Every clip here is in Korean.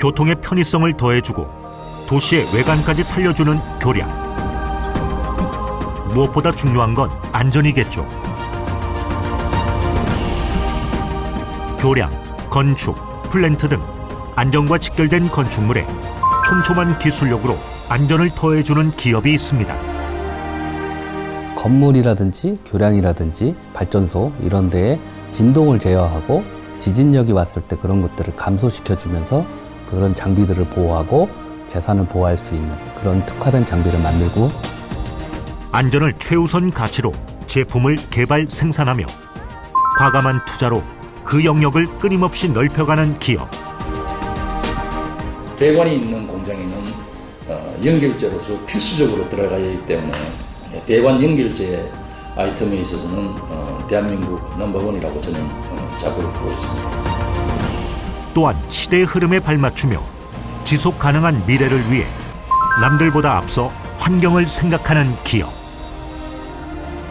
교통의 편의성을 더해주고 도시의 외관까지 살려주는 교량. 무엇보다 중요한 건 안전이겠죠. 교량, 건축, 플랜트 등 안전과 직결된 건축물에 촘촘한 기술력으로 안전을 더해주는 기업이 있습니다. 건물이라든지 교량이라든지 발전소 이런 데에 진동을 제어하고 지진력이 왔을 때 그런 것들을 감소시켜 주면서 그런 장비들을 보호하고 재산을 보호할 수 있는 그런 특화된 장비를 만들고 안전을 최우선 가치로 제품을 개발 생산하며 과감한 투자로 그 영역을 끊임없이 넓혀가는 기업. 배관이 있는 공장에는 어, 연결제로서 필수적으로 들어가야 하기 때문에 배관 연결제 아이템에 있어서는 어, 대한민국 넘버원이라고 저는 어, 자부를 하고 있습니다. 또한 시대의 흐름에 발맞추며 지속 가능한 미래를 위해 남들보다 앞서 환경을 생각하는 기업.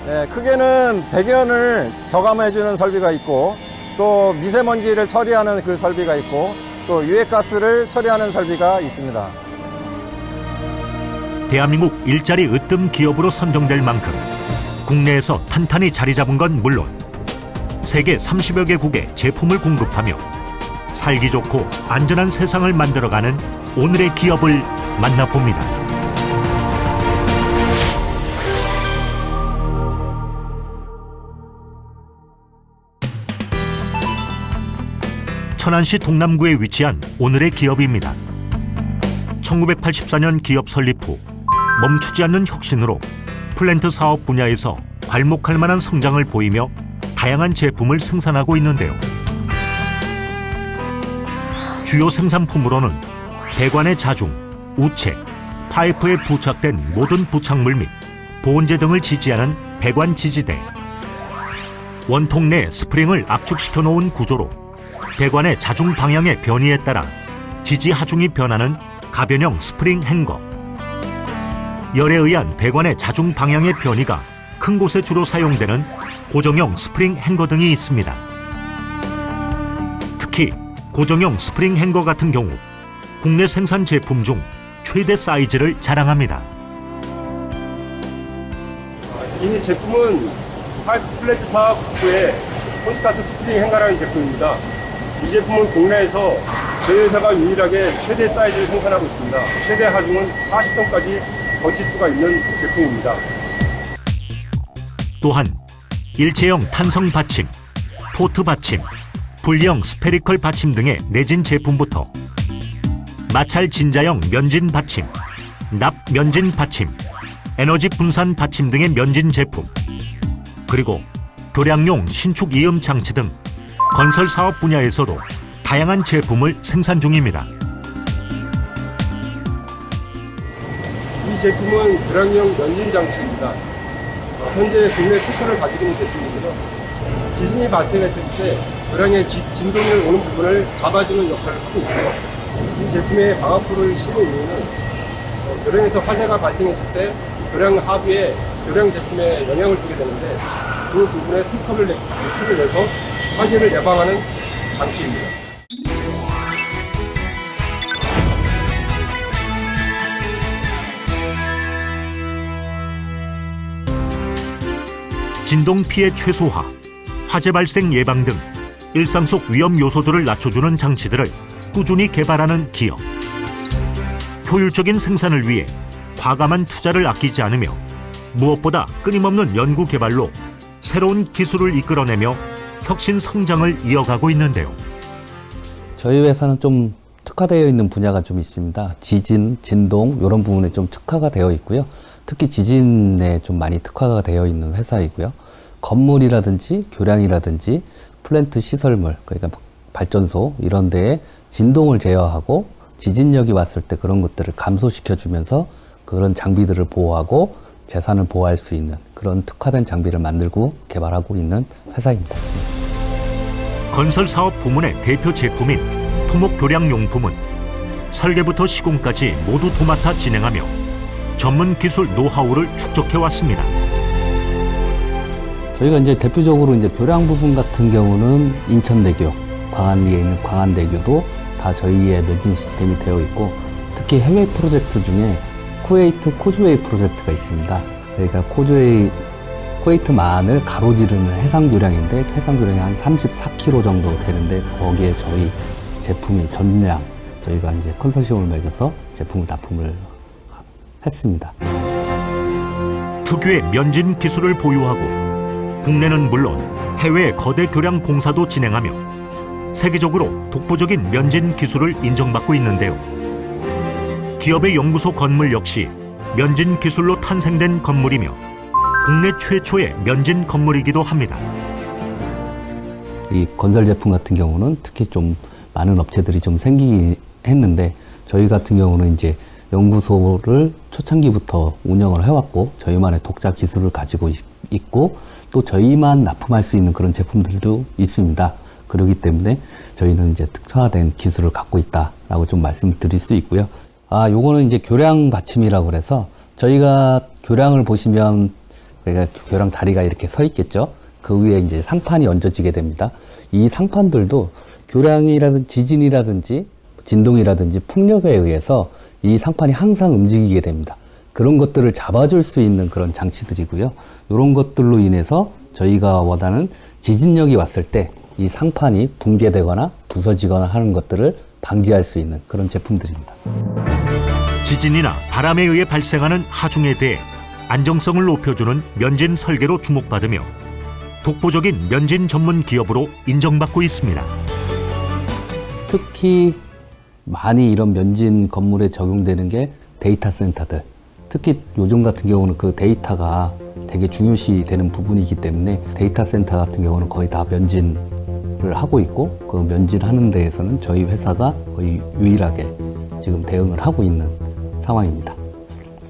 네, 크게는 배견을 저감해주는 설비가 있고 또 미세먼지를 처리하는 그 설비가 있고 또 유해가스를 처리하는 설비가 있습니다. 대한민국 일자리 으뜸 기업으로 선정될 만큼 국내에서 탄탄히 자리 잡은 건 물론 세계 30여 개국에 제품을 공급하며 살기 좋고 안전한 세상을 만들어가는 오늘의 기업을 만나봅니다. 천안시 동남구에 위치한 오늘의 기업입니다. 1984년 기업 설립 후 멈추지 않는 혁신으로 플랜트 사업 분야에서 괄목할 만한 성장을 보이며 다양한 제품을 생산하고 있는데요. 주요 생산품으로는 배관의 자중, 우체, 파이프에 부착된 모든 부착물 및 보온재 등을 지지하는 배관 지지대, 원통 내 스프링을 압축시켜 놓은 구조로 배관의 자중 방향의 변이에 따라 지지 하중이 변하는 가변형 스프링 행거 열에 의한 배관의 자중 방향의 변이가 큰 곳에 주로 사용되는 고정형 스프링 행거 등이 있습니다. 특히 고정형 스프링 행거 같은 경우 국내 생산 제품 중 최대 사이즈를 자랑합니다. 이 제품은 파이프 플랫 사업부의 콘스타트 스프링 행가라는 제품입니다. 이 제품은 국내에서 저희 회사가 유일하게 최대 사이즈를 생산하고 있습니다. 최대 하중은 40톤까지 버틸 수가 있는 제품입니다. 또한 일체형 탄성 받침, 포트 받침, 분리형 스페리컬 받침 등의 내진 제품부터 마찰 진자형 면진 받침, 납 면진 받침, 에너지 분산 받침 등의 면진 제품, 그리고 교량용 신축 이음 장치 등 건설 사업 분야에서도 다양한 제품을 생산 중입니다. 이 제품은 교량형 면진 장치입니다. 어, 현재 국내 특허를 가지고 있는 제품이고요. 지진이 발생했을 때 교량의 지- 진동이 오는 부분을 잡아주는 역할을 하고 있고요. 이 제품의 방압부를 씌운 이유는 어, 교량에서 화재가 발생했을 때 교량 하부에 교량 제품에 영향을 주게 되는데 그 부분에 특허를 내, 특허를 내서 화재를 예방하는 장치입니다. 진동 피해 최소화, 화재 발생 예방 등 일상 속 위험 요소들을 낮춰주는 장치들을 꾸준히 개발하는 기업. 효율적인 생산을 위해 과감한 투자를 아끼지 않으며 무엇보다 끊임없는 연구 개발로 새로운 기술을 이끌어내며 혁신 성장을 이어가고 있는데요. 저희 회사는 좀 특화되어 있는 분야가 좀 있습니다. 지진, 진동 이런 부분에 좀 특화가 되어 있고요. 특히 지진에 좀 많이 특화가 되어 있는 회사이고요. 건물이라든지 교량이라든지 플랜트 시설물 그러니까 발전소 이런 데에 진동을 제어하고 지진력이 왔을 때 그런 것들을 감소시켜 주면서 그런 장비들을 보호하고 재산을 보호할 수 있는 그런 특화된 장비를 만들고 개발하고 있는 회사입니다. 건설 사업 부문의 대표 제품인 토목 교량 용품은 설계부터 시공까지 모두 도맡아 진행하며 전문 기술 노하우를 축적해 왔습니다. 저희가 이제 대표적으로 이제 교량 부분 같은 경우는 인천대교, 광안리에 있는 광안대교도 다 저희의 면진 시스템이 되어 있고 특히 해외 프로젝트 중에 쿠웨이트 코즈웨이 프로젝트가 있습니다. 그러니까 코즈웨이 쿠웨이트만을 가로지르는 해상 교량인데 해상 교량이 한 34km 정도 되는데 거기에 저희 제품이 전량 저희가 이제 컨소시엄을 맺어서 제품을 납품을 했습니다. 특유의 면진 기술을 보유하고 국내는 물론 해외 거대 교량 공사도 진행하며 세계적으로 독보적인 면진 기술을 인정받고 있는데요. 기업의 연구소 건물 역시 면진 기술로 탄생된 건물이며 국내 최초의 면진 건물이기도 합니다. 이 건설 제품 같은 경우는 특히 좀 많은 업체들이 좀 생기긴 했는데 저희 같은 경우는 이제 연구소를 초창기부터 운영을 해왔고 저희만의 독자 기술을 가지고 있- 있고 또 저희만 납품할 수 있는 그런 제품들도 있습니다. 그렇기 때문에 저희는 이제 특화된 기술을 갖고 있다라고 좀 말씀드릴 수 있고요. 아, 요거는 이제 교량 받침이라고 그래서 저희가 교량을 보시면 그러니까 교량 다리가 이렇게 서 있겠죠. 그 위에 이제 상판이 얹어지게 됩니다. 이 상판들도 교량이라든지 지진이라든지 진동이라든지 풍력에 의해서 이 상판이 항상 움직이게 됩니다. 그런 것들을 잡아줄 수 있는 그런 장치들이고요. 이런 것들로 인해서 저희가 원하는 지진력이 왔을 때 이 상판이 붕괴되거나 부서지거나 하는 것들을 방지할 수 있는 그런 제품들입니다. 지진이나 바람에 의해 발생하는 하중에 대해 안정성을 높여주는 면진 설계로 주목받으며 독보적인 면진 전문 기업으로 인정받고 있습니다. 특히 많이 이런 면진 건물에 적용되는 게 데이터 센터들. 특히 요즘 같은 경우는 그 데이터가 되게 중요시 되는 부분이기 때문에 데이터 센터 같은 경우는 거의 다 면진을 하고 있고 그 면진하는 데에서는 저희 회사가 거의 유일하게 지금 대응을 하고 있는 상황입니다.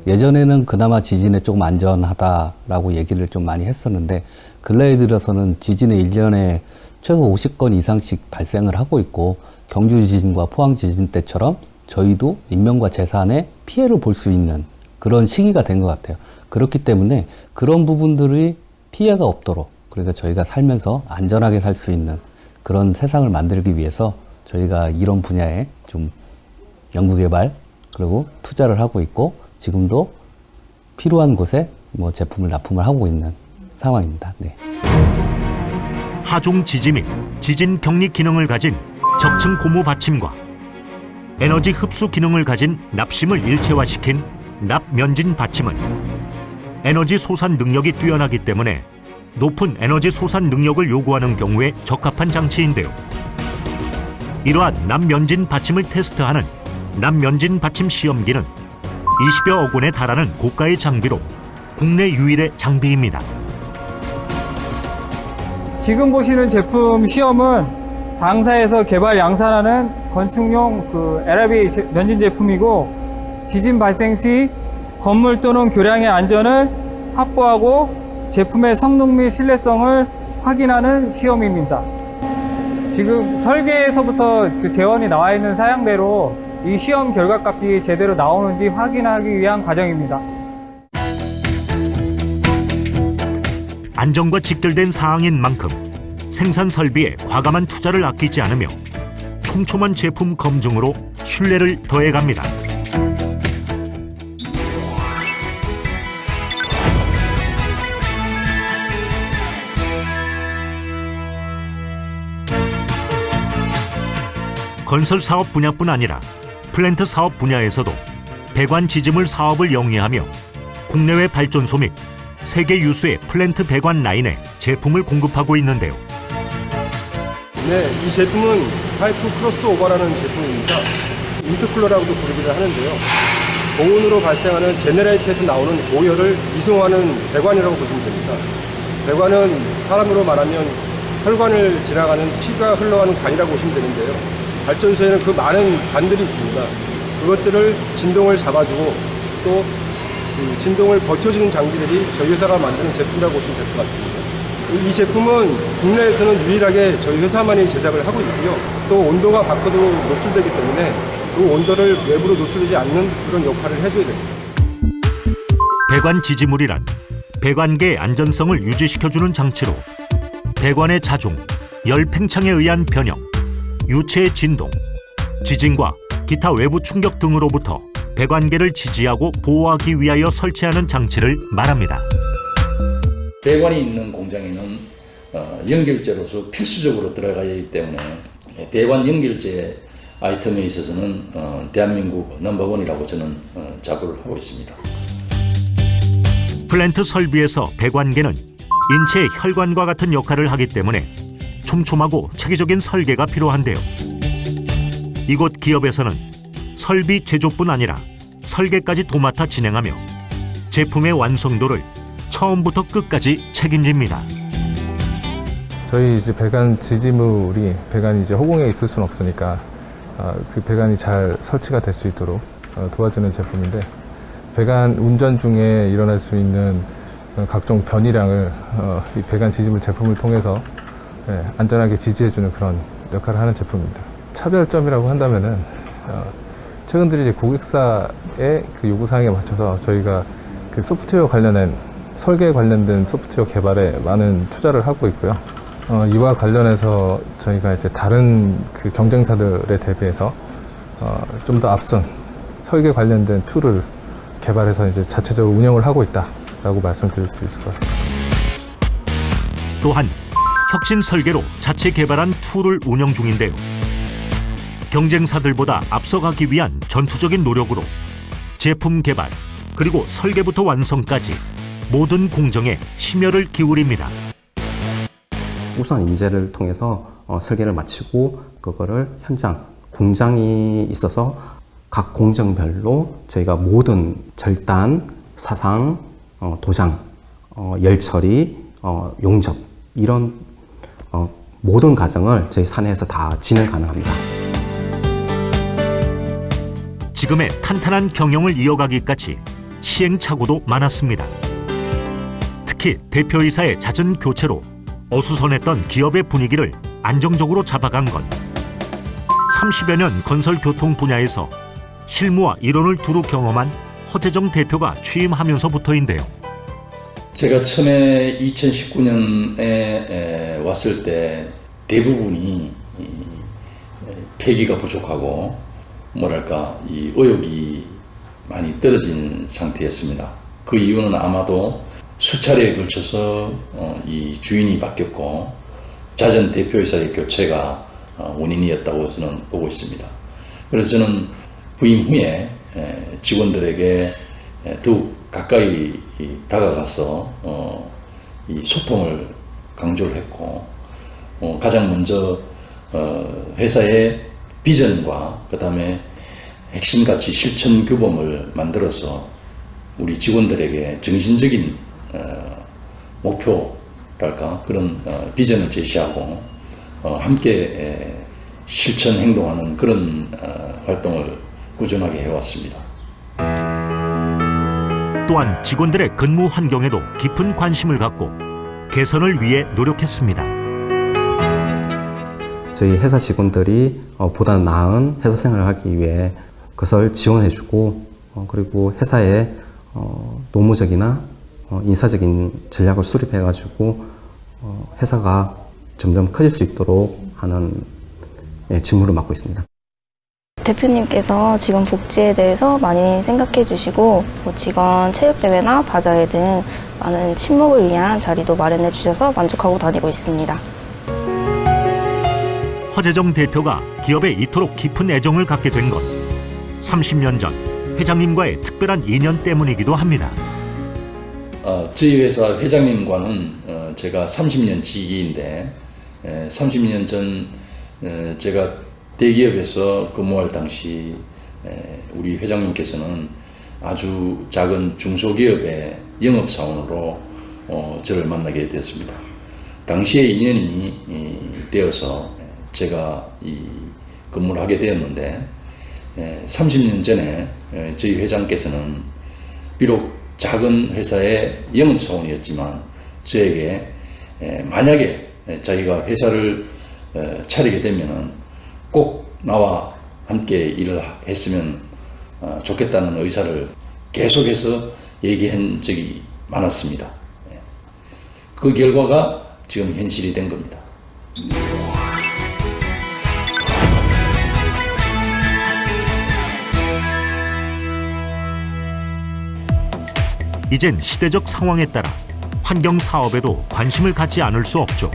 예전에는 그나마 지진에 조금 안전하다라고 얘기를 좀 많이 했었는데 근래에 들어서는 지진에 일년에 최소 50건 이상씩 발생을 하고 있고 경주 지진과 포항 지진 때처럼 저희도 인명과 재산에 피해를 볼 수 있는 그런 시기가 된 것 같아요. 그렇기 때문에 그런 부분들이 피해가 없도록 그러니까 저희가 살면서 안전하게 살 수 있는 그런 세상을 만들기 위해서 저희가 이런 분야에 좀 연구개발 그리고 투자를 하고 있고 지금도 필요한 곳에 뭐 제품을 납품을 하고 있는 상황입니다. 네. 하중 지지 및 지진 격리 기능을 가진 적층 고무 받침과 에너지 흡수 기능을 가진 납심을 일체화시킨 납면진 받침은 에너지 소산 능력이 뛰어나기 때문에 높은 에너지 소산 능력을 요구하는 경우에 적합한 장치인데요. 이러한 납면진 받침을 테스트하는 납면진 받침 시험기는 20여 억 원에 달하는 고가의 장비로 국내 유일의 장비입니다. 지금 보시는 제품 시험은 당사에서 개발 양산하는 건축용 그 LRB 제- 면진 제품이고 지진 발생 시 건물 또는 교량의 안전을 확보하고 제품의 성능 및 신뢰성을 확인하는 시험입니다. 지금 설계에서부터 그 재원이 나와 있는 사양대로 이 시험 결과값이 제대로 나오는지 확인하기 위한 과정입니다. 안정과 직결된 사항인 만큼 생산 설비에 과감한 투자를 아끼지 않으며 촘촘한 제품 검증으로 신뢰를 더해갑니다. 건설 사업 분야뿐 아니라 플랜트 사업 분야에서도 배관 지지물 사업을 영위하며 국내외 발전소 및 세계 유수의 플랜트 배관 라인에 제품을 공급하고 있는데요. 네, 이 제품은 파이프 크로스오버라는 제품입니다. 인터쿨러라고도 부르기도 하는데요. 고온으로 발생하는 제네레이터에서 나오는 오열을 이송하는 배관이라고 보시면 됩니다. 배관은 사람으로 말하면 혈관을 지나가는 피가 흘러가는 관이라고 보시면 되는데요. 발전소에는 그 많은 관들이 있습니다. 그것들을 진동을 잡아주고 또 그 진동을 버텨주는 장비들이 저희 회사가 만드는 제품이라고 보시면 될 것 같습니다. 이 제품은 국내에서는 유일하게 저희 회사만이 제작을 하고 있고요. 또 온도가 밖으로 노출되기 때문에 그 온도를 외부로 노출되지 않는 그런 역할을 해줘야 됩니다. 배관 지지물이란 배관계의 안전성을 유지시켜주는 장치로 배관의 자중, 열 팽창에 의한 변형, 유체의 진동, 지진과 기타 외부 충격 등으로부터 배관계를 지지하고 보호하기 위하여 설치하는 장치를 말합니다. 배관이 있는 공장에는 어, 연결제로서 필수적으로 들어가야 하기 때문에 배관 연결제 아이템에 있어서는 어, 대한민국 넘버원이라고 저는 어, 자부를 하고 있습니다. 플랜트 설비에서 배관계는 인체의 혈관과 같은 역할을 하기 때문에 촘촘하고 체계적인 설계가 필요한데요. 이곳 기업에서는 설비 제조뿐 아니라 설계까지 도맡아 진행하며 제품의 완성도를 처음부터 끝까지 책임집니다. 저희 이제 배관 지지물이 배관이 이제 허공에 있을 수는 없으니까 어, 그 배관이 잘 설치가 될 수 있도록 어, 도와주는 제품인데 배관 운전 중에 일어날 수 있는 그런 각종 변이량을 어, 이 배관 지지물 제품을 통해서 예, 안전하게 지지해주는 그런 역할을 하는 제품입니다. 차별점이라고 한다면은 어, 최근 들이 이제 고객사의 그 요구 사항에 맞춰서 저희가 그 소프트웨어 관련된 설계 관련된 소프트웨어 개발에 많은 투자를 하고 있고요. 어, 이와 관련해서 저희가 이제 다른 그 경쟁사들에 대비해서 어, 좀 더 앞선 설계 관련된 툴을 개발해서 이제 자체적으로 운영을 하고 있다라고 말씀드릴 수 있을 것 같습니다. 또한 혁신 설계로 자체 개발한 툴을 운영 중인데요. 경쟁사들보다 앞서가기 위한 전투적인 노력으로 제품 개발 그리고 설계부터 완성까지 모든 공정에 심혈을 기울입니다. 우수한 인재를 통해서 어, 설계를 마치고 그거를 현장 공장이 있어서 각 공정별로 저희가 모든 절단, 사상, 어, 도장, 어, 열처리, 어, 용접 이런 어, 모든 과정을 저희 사내에서 다 진행 가능합니다. 지금의 탄탄한 경영을 이어가기까지 시행착오도 많았습니다. 특히 대표이사의 잦은 교체로 어수선했던 기업의 분위기를 안정적으로 잡아간 건 30여 년 건설 교통 분야에서 실무와 이론을 두루 경험한 허재정 대표가 취임하면서부터인데요. 제가 처음에 2019년에 왔을 때 대부분이 폐기가 부족하고 뭐랄까 이 의욕이 많이 떨어진 상태였습니다. 그 이유는 아마도 수차례에 걸쳐서 어, 이 주인이 바뀌었고 잦은 대표이사의 교체가 어, 원인이었다고 저는 보고 있습니다. 그래서 저는 부임 후에 에, 직원들에게 에, 더욱 가까이 이, 다가가서 어, 이 소통을 강조를 했고 어, 가장 먼저 어, 회사의 비전과 그 다음에 핵심 가치 실천 규범을 만들어서 우리 직원들에게 정신적인 어, 목표랄까 그런 어, 비전을 제시하고 어, 함께 에, 실천 행동하는 그런 어, 활동을 꾸준하게 해왔습니다. 또한 직원들의 근무 환경에도 깊은 관심을 갖고 개선을 위해 노력했습니다. 저희 회사 직원들이 어, 보다 나은 회사 생활을 하기 위해 그것을 지원해주고 어, 그리고 회사의 어, 노무적이나 어, 인사적인 전략을 수립해가지고 어, 회사가 점점 커질 수 있도록 하는 예, 직무를 맡고 있습니다. 대표님께서 직원 복지에 대해서 많이 생각해 주시고 뭐 직원 체육대회나 바자회 등 많은 친목을 위한 자리도 마련해 주셔서 만족하고 다니고 있습니다. 허재정 대표가 기업에 이토록 깊은 애정을 갖게 된 건 30년 전 회장님과의 특별한 인연 때문이기도 합니다. 어, 저희 회사 회장님과는 어, 제가 30년 지기인데 에, 30년 전 에, 제가 대기업에서 근무할 당시 에, 우리 회장님께서는 아주 작은 중소기업의 영업사원으로 어, 저를 만나게 되었습니다. 당시에 인연이 이, 되어서 제가 이 근무를 하게 되었는데 에, 30년 전에 에, 저희 회장께서는 비록 작은 회사의 영업사원이었지만 저에게 에, 만약에 에, 자기가 회사를 에, 차리게 되면은 꼭 나와 함께 일을 했으면 어, 좋겠다는 의사를 계속해서 얘기한 적이 많았습니다. 예. 그 결과가 지금 현실이 된 겁니다. 이젠 시대적 상황에 따라 환경 사업에도 관심을 갖지 않을 수 없죠.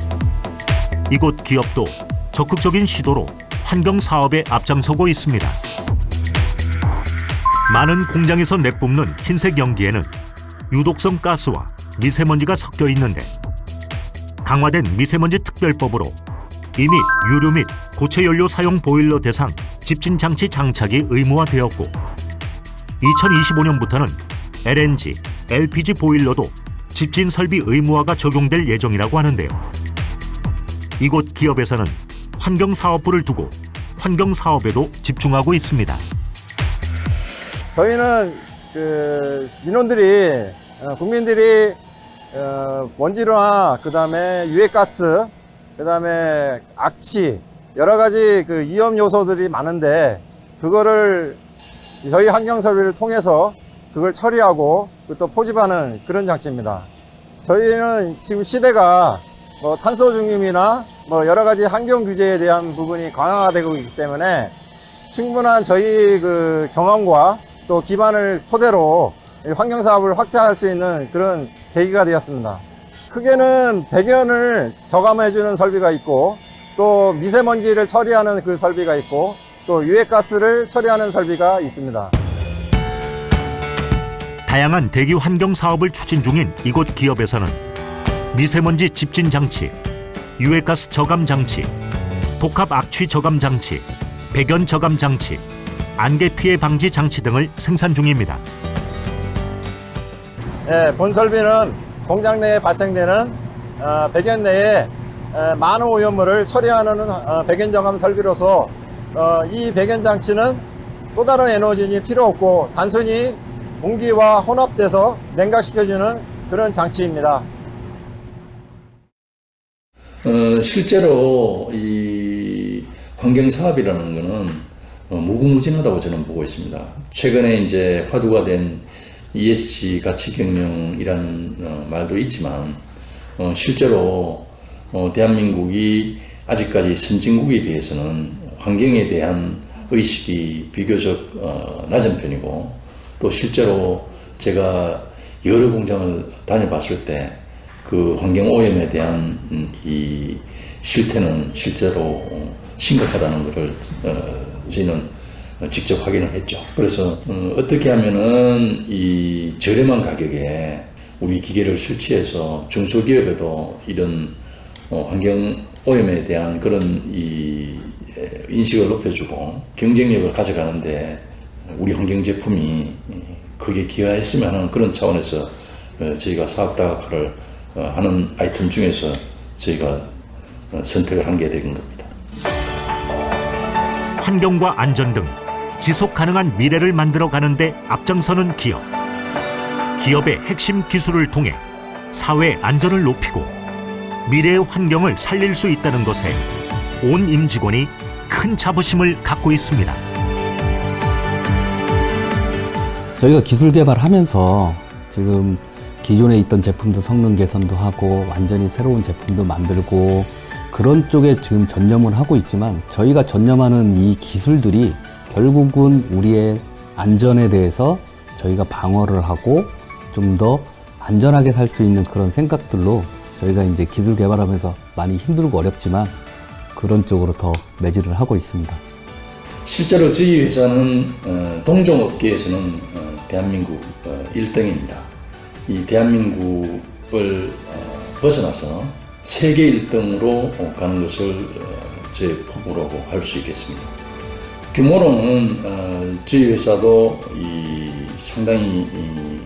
이곳 기업도 적극적인 시도로 환경 사업에 앞장서고 있습니다. 많은 공장에서 내뿜는 흰색 연기에는 유독성 가스와 미세먼지가 섞여 있는데 강화된 미세먼지 특별법으로 이미 유류 및 고체 연료 사용 보일러 대상 집진 장치 장착이 의무화되었고 2025년부터는 LNG, LPG 보일러도 집진 설비 의무화가 적용될 예정이라고 하는데요. 이곳 기업에서는 환경 사업부를 두고 환경 사업에도 집중하고 있습니다. 저희는 그 민원들이 어, 국민들이 어, 먼지나 그다음에 유해가스 그다음에 악취 여러 가지 그 위험 요소들이 많은데 그거를 저희 환경 설비를 통해서 그걸 처리하고 그또 포집하는 그런 장치입니다. 저희는 지금 시대가 뭐 탄소 중립이나 뭐 여러 가지 환경 규제에 대한 부분이 강화되고 있기 때문에 충분한 저희 그 경험과 또 기반을 토대로 이 환경 사업을 확대할 수 있는 그런 계기가 되었습니다. 크게는 배견을 저감해주는 설비가 있고 또 미세먼지를 처리하는 그 설비가 있고 또 유해가스를 처리하는 설비가 있습니다. 다양한 대기 환경 사업을 추진 중인 이곳 기업에서는 미세먼지 집진 장치, 유해가스 저감 장치, 복합 악취 저감 장치, 배견 저감 장치, 안개 피해 방지 장치 등을 생산 중입니다. 예, 본 설비는 공장 내에 발생되는 어, 배견 내에 에, 많은 오염물을 처리하는 어, 배견 정함 설비로서 어, 이 배견 장치는 또 다른 에너지는 필요 없고 단순히 공기와 혼합돼서 냉각시켜주는 그런 장치입니다. 어, 실제로 이 환경 사업이라는 것은 어, 무궁무진하다고 저는 보고 있습니다. 최근에 이제 화두가 된 ESG 가치 경영이라는 어, 말도 있지만 어, 실제로 어, 대한민국이 아직까지 선진국에 비해서는 환경에 대한 의식이 비교적 어, 낮은 편이고 또 실제로 제가 여러 공장을 다녀봤을 때 그 환경 오염에 대한 음, 이 실태는 실제로 어, 심각하다는 것을 어, 저희는 직접 확인을 했죠. 그래서 어, 어떻게 하면은 이 저렴한 가격에 우리 기계를 설치해서 중소기업에도 이런 어, 환경 오염에 대한 그런 이 에, 인식을 높여주고 경쟁력을 가져가는데 우리 환경 제품이 크게 기여했으면 하는 그런 차원에서 어, 저희가 사업 다각화를 어, 하는 아이템 중에서 저희가 어, 선택을 한 게 된 겁니다. 환경과 안전 등 지속 가능한 미래를 만들어 가는데 앞장서는 기업. 기업의 핵심 기술을 통해 사회 안전을 높이고 미래의 환경을 살릴 수 있다는 것에 온 임직원이 큰 자부심을 갖고 있습니다. 저희가 기술 개발하면서 지금 기존에 있던 제품도 성능 개선도 하고 완전히 새로운 제품도 만들고 그런 쪽에 지금 전념을 하고 있지만 저희가 전념하는 이 기술들이 결국은 우리의 안전에 대해서 저희가 방어를 하고 좀 더 안전하게 살 수 있는 그런 생각들로 저희가 이제 기술 개발하면서 많이 힘들고 어렵지만 그런 쪽으로 더 매질을 하고 있습니다. 실제로 저희 회사는 어, 동종업계에서는 어, 대한민국 어, 1등입니다. 이 대한민국을 어, 벗어나서 세계 1등으로 어, 가는 것을 어, 제 포부라고 할 수 있겠습니다. 규모로는 어, 저희 회사도 이 상당히 이,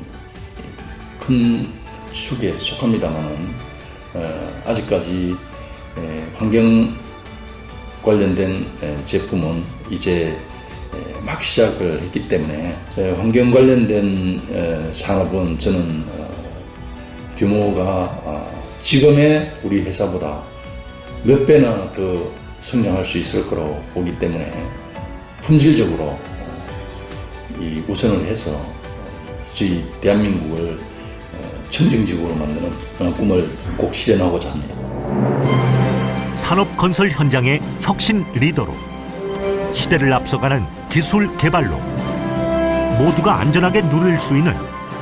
큰 축에 속합니다만은 어, 아직까지 에, 환경 관련된 에, 제품은 이제 에, 막 시작을 했기 때문에 에, 환경 관련된 에, 산업은 저는 어, 규모가 어, 지금의 우리 회사보다 몇 배나 더 성장할 수 있을 거라고 보기 때문에 품질적으로 어, 이 우선을 해서 저희 대한민국을 어, 청정지구로 만드는 어, 꿈을 꼭 실현하고자 합니다. 산업 건설 현장의 혁신 리더로 시대를 앞서가는 기술 개발로 모두가 안전하게 누릴 수 있는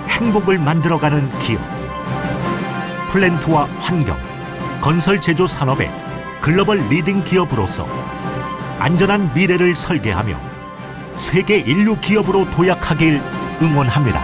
행복을 만들어가는 기업. 플랜트와 환경, 건설 제조 산업의 글로벌 리딩 기업으로서 안전한 미래를 설계하며 세계 인류 기업으로 도약하길 응원합니다.